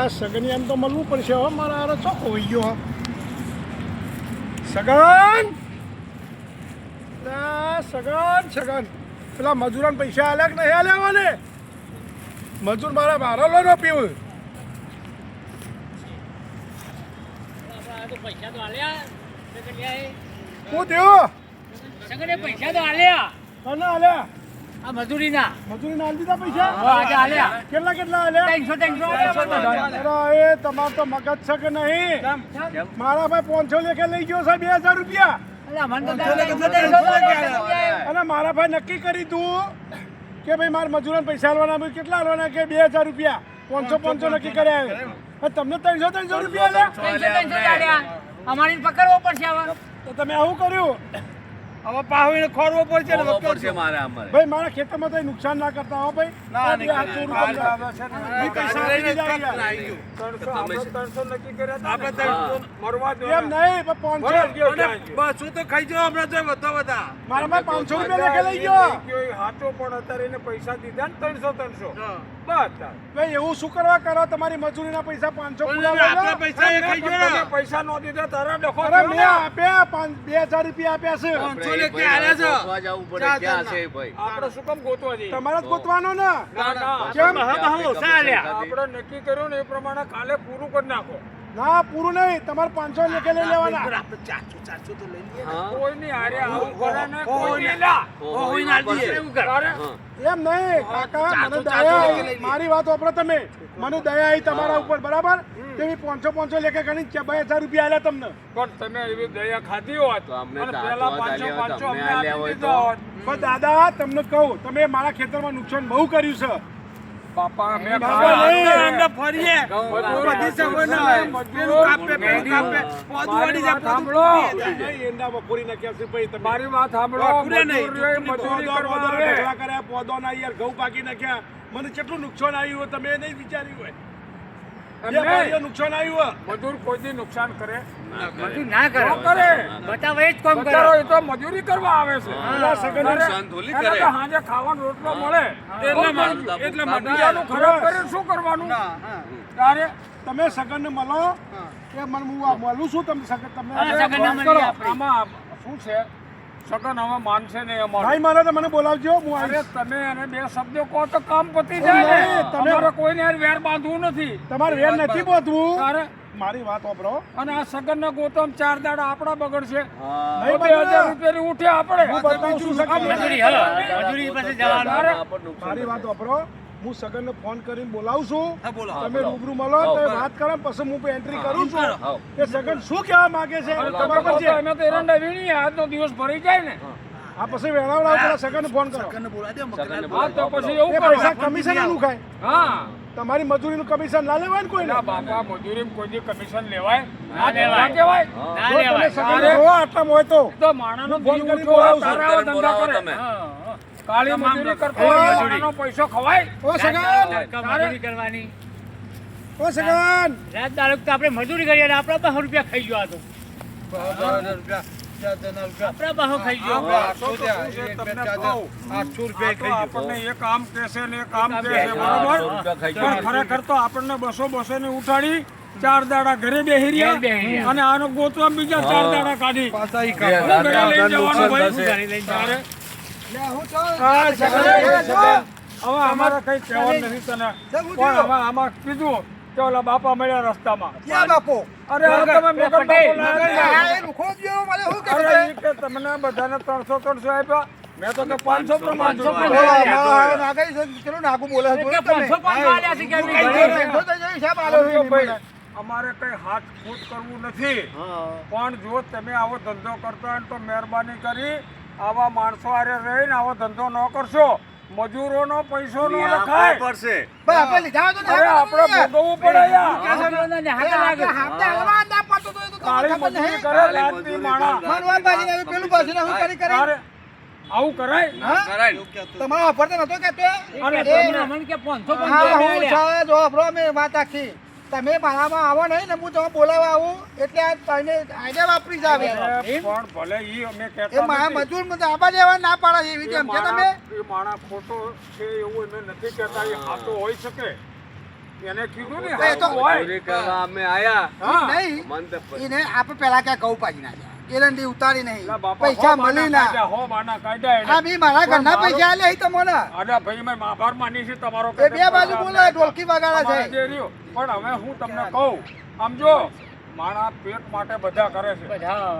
આ સગની એમ તો મળવું પડશે હવે મારા આરો ચોખ્ખો હોઈ ગયો સગન! સગન સગન. પેલા મજૂરાને પૈસા કે નહીં આલ્યા મને મજૂર મારા મારો લો નો પીવું. પૈસા તો આલ્યા. હું થયો સગડે પૈસા તો આલ્યા. તને આલ્યા? આ મજૂરીના. મજૂરીને આલી દીધા પૈસા? આજે આલ્યા કેટલા કેટલા આલ્યા ત્રણસો ત્રણસો. અરે એ તમાર તો મગજ છે કે નહીં? મારા ભાઈ પાંચસો લેખે લઈ ગયો છે બે હજાર રૂપિયા. અને મારા ભાઈ નક્કી કરી તું કે ભાઈ મારા મજૂરોને પૈસા આલવાના કેટલા આલવાના કે બે હજાર રૂપિયા? પાંચસો પાંચસો નક્કી કર્યા. તમને ત્રણસો ત્રણસો રૂપિયા આલ્યા? ત્રણસો ત્રણસો જ આલ્યા. અમારી પકડવો પડશે હવે તો તમે આવું કર્યું? હવે પાવીને ખોરવો પડશે ને ખોરવો પડશે મારે અમારે. ભાઈ મારા ખેતરમાં તો નુકસાન ના કરતા હો ભાઈ. ના, નહીં આ ચોર પૈસા આપણે છે. ત્રણસો નક્કી કર્યા હતા. આપણે ત્રણસો મરવા દો એમ નહીં પણ ભલે પાંચસો ગયો ત્યાં ગયો. બસ હું તો ખાઈ જાવ હમણાં તો બધા બધા મારા ભાઈ પાંચસો રૂપિયા લેખે લઈ ગયો. હાચો પણ અત્યારે એને પૈસા દીધા ને ત્રણસો ત્રણસો. બસ તાર. ભાઈ એવું શું કરવા કરો? તમારી મજૂરીના પૈસા પાંચસો પૂરા આપણા લેજો. પૈસા એ ખાઈ ગયો. પૈસા નો દીધા તારા ડખો અરે મેં આપ્યા પાંચ બે હજાર રૂપિયા આપ્યા છે. પાંચસો ભાઈ, લેખે આલ્યા છે. ગોતવા જવું પડે ક્યાં છે ભાઈ? આપણે શું કામ ગોતવા જઈએ? તમારે જ ગોતવાનો ને. ના ના. કેમ? આપણે નક્કી કર્યું ને એ પ્રમાણે કાલે પૂરું કરી નાખો. ના પૂરું નહીં. તમારે પાંચસો લેખે લઈ લેવાના. આપણે ચારસો ચારસો તો લઈ લઈએ કોઈ નહીં હારે આવું કરે ને કોઈ હો, નહીં લા. હો, હોય ના. દઈએ. એવું કર. એમ નહીં કાકા મને દયા આવી. મારી વાત વાપરો તમે. મને દયા આવી તમારા ઉપર બરાબર? તેવી પાંચસો પાંચસો લેખે ગણી બે હજાર રૂપિયા આલ્યા તમને. પણ તમે એવી દયા ખાધી હોત. અને દાંત પાંચસો પાંચસો અમને આપી હોય દીધા તો. હોત. પણ દાદા તમને કહું તમે મારા ખેતરમાં નુકસાન બહુ કર્યું છે. બાપા મેં બાપા ખાધા. ફરીએ બધી સગવડ ના પેલું કાપે, પેલું કાપે. પોદું મારી વળી જાય, વાત પોદું સાંભળો. નહીં, એંડા બપોરી નાખ્યા છે ભાઈ તમે મારી વાત સાંભળો પૂરે નહીં. મજૂરી કરવા આવે. પોદો ના યાર ઘઉં પાકી નાખ્યા મને કેટલું નુકસાન આવ્યું તમે એ નહીં વિચાર્યું હોય નુકસાન આવ્યું મજૂર કોઈ દી નુકસાન કરે? મજૂર ના કરે. કરે. બતાવો જ કામ કરે. એ તો મજૂરી કરવા આવે છે. પેલા સગન કરે. ખાવાનો રોટલો મળે. એટલે માટે ખરાબ કરે શું કરવાનું? તારે તમે સગન ને મળો કે મને હું આ મળું છું તમે સગન તમને. આમાં શું છે? સગન હવે માનશે નહીં અમારે. ભાઈ મારે તો મને બોલાવજો હું અરે તમે અને બે શબ્દો કહો તો કામ પતી જાય ને. તમે- તમારે કોઈને યાર વેર બાંધવું નથી. તમારે વેર નથી બાંધવું? અરે. મારી વાત વાપરો. અને આ સગન ના ગોતમ ચાર દાડા આપણા બગડશે. નહીં બે હજાર રૂપિયા ઉઠે આપણે. મારી વાત વાપરો. હું સગન ને ફોન કરીને બોલાવું છું. તમે રૂબરૂ મળો તમે તો. વાત કરો પછી હું એન્ટ્રી કરું છું. કે સગન શું કહેવા માંગે છે? તમારે પછી તો અમે તો એરંડા વીણી આજનો દિવસ ભરી જાય ને. આ પછી વેળાવડા પેલા સગન ફોન કરો. સગનને બોલાવી દે, હા તો પછી એવું એવું પૈસા કમિશન આનું ખાય. હા તમારી મજૂરીનું કમિશન ના લેવાય ને કોઈ ના બાપા મજૂરી કોઈ કમિશન લેવાય. ના લેવાય. ના કહેવાય ના જો તમે લેવાય. સગન હોય તો. તો માણાનો ફોન કરી બોલાવું છું. ધંધા કરે. હા. કાળી મજૂરી કરતો હોય, પૈસો ખવાય. ઓ સગન. મજૂરી કરવાની. ઓ સગન. રાત દાડક તો આપણે મજૂરી કરીએ અને આપણા બસો રૂપિયા ખાઈ ગયો આ તો. આપણા બસો ખાઈ ગયો. આઠસો તો શું છે તમને કહું. આઠસો આ રૂપિયા ખાઈ ગયો. આપણને એક કહેશે ને એક આમ આમ કહેશે કહેશે. બરોબર? રૂપિયા ખાઈ પણ ગયો. ખરેખર તો આપણને બસો બસો ને ઉઠાડી ચાર દાડા ઘરે બેહી રહ્યા રહ્યા. અને આનો ગોતવા બીજા ચાર દાડા કાઢી. હવે અમારે કઈ કહેવાનું નથી તને. પણ હવે આમાં કીધું કે ઓલા બાપા મળ્યા રસ્તામાં. ક્યાં બાપો? અરે તમે મગન બાપો. શું તમને બધાને ત્રણસો ત્રણસો આપ્યા. મેં તો કે પ્રમાણ નાગાઈ બોલે છે, તમે? પાંચસો પાંચસો આલ્યા છે કે? તો તો સાહેબ, આલો. અમારે કઈ હાથ ફૂટ કરવું નથી. પણ જો તમે આવો ધંધો કરતા હોય ને તો મહેરબાની કરી. આવા માણસો હારે રહીને આવો ધંધો ન કરશો. મજૂરોનો પૈસો નો રખાય પડશે આપણે તો. ભોગવવું પડે યાર. તો તો? આવું કરાય? તમારા વાપરતો નતો કે અને એ- તમને કે પાંચસો હા, પાંચસો હું આલ્યા. છે, જો આપણો મેં વાત આખી. તમે મારામાં આવો નહીં ને હું તમે બોલાવવા આવું. એટલે આ તને આઈડિયા વાપરી જાવે. પણ ભલે ઈ અમે એ કહેતા મારા મજૂર મને આબા દેવા ના પાડે છે એવી કેમ કે તમે? માણા- એ માણા ખોટો છે એવું અમે નથી કહેતા. એ સાચો હોઈ શકે. એને કીધું ને એ તો- હોય. અમે આયા. નહીં. તો એને આપણે પેલા ક્યાં કહું પાડી નાખ્યા એરંડી ઉતારી નહીં. પૈસા હો મળી ના. હો બાના કાઢ્યા એને. આ મારા ઘરના પૈસા આલે તમને. અરે ભાઈ મેં આભાર માની છે તમારો કે બે બાજુ બોલે ઢોલકી વગાડે છે. પણ હવે હું તમને કહું આમ જો માણા પેટ માટે બધા કરે છે.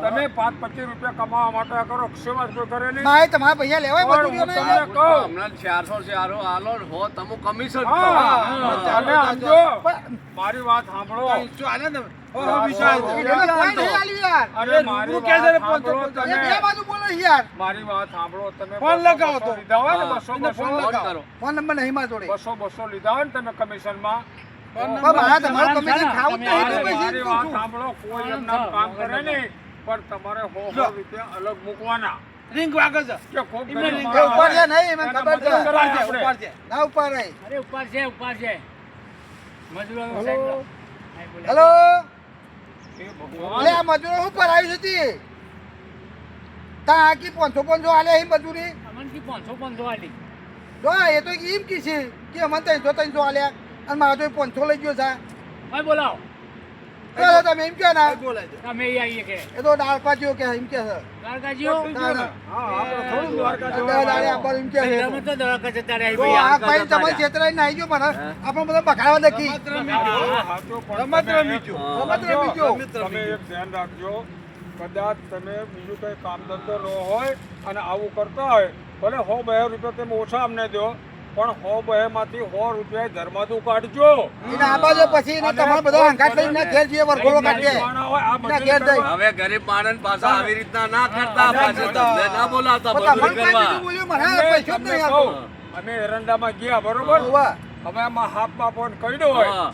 તમે પાંચ પચીસ રૂપિયા કમાવા માટે કરો જ કોઈ કરે નહીં. મારે તમારા પૈસા લેવાય પણ હું તમને કહું. હમણાં ચારસો ચારો આલો હો તમે કમિશન હા, તમે સમજો. મારી વાત સાંભળો. તમે યાર મારી વાત સાંભળો તમે. ફોન લગાવો તો. બસો બસો ફોન નંબર નહીં મારા જોડે. બસો બસો લીધા હોય ને તમે કમિશનમાં. પણ મારા તમારું હો હો રૂપિયા અલગ મૂકવાના. રિંગ વાગે છે. કે ઉપર છે નહીં મને ખબર છે. ઉપર છે ના ઉપર નહીં અરે ઉપર છે ઉપર છે બોલે. હેલો. એ ભગવાન આ મજૂરો શું કરાવી હતી તા? આકી પાંચસો પાંચસો આલે અહીં મજૂરી? અમને પાંચસો પાંચસો આલી. જો એ તો એમ કી છે કે અમને ત્રણસો ત્રણસો આલ્યા અને મારા તો પાંચસો લઈ ગયો છે બોલાવો. ચાલો તમે એમ કે ના. તમે અહીં કે. એ તો દાળ કે એમ કે છે. હા આપણે થોડું એમ કે તમે તો દ્વારકા જતા રહ્યા ભાઈ આ ભાઈ તમે છેતરાઈ નાઈ ગયો મને આપણે બધા બખાડવા દખી. હા, રમત તમે એક- રમત રમી તમે એક ધ્યાન રાખજો કદાચ તમે બીજું કંઈ કામ ધંધો ન હોય અને આવું કરતા હોય ભલે સો બે રૂપિયા તમે ઓછા અમને દો પણ સો બહેમાંથી સો રૂપિયા ધર્માદુ કાઢજો. એને આ બાજુ પછી એને તમારે બધા હંકાટ લઈને ઘેર જઈએ વરઘોડો કાઢીએ. હવે ગરીબ માણસ પાછા આવી રીતના ના કરતા પાછા. તમને ના બોલાવતા બધું કરવા. કાંઈ બીજું બોલ્યું મને પૈસો જ નહીં આપો. અમે એરંડામાં ગયા બરોબર? હોવા. હવે આમાં હાથમાં ફોન કર્યો હોય. હા.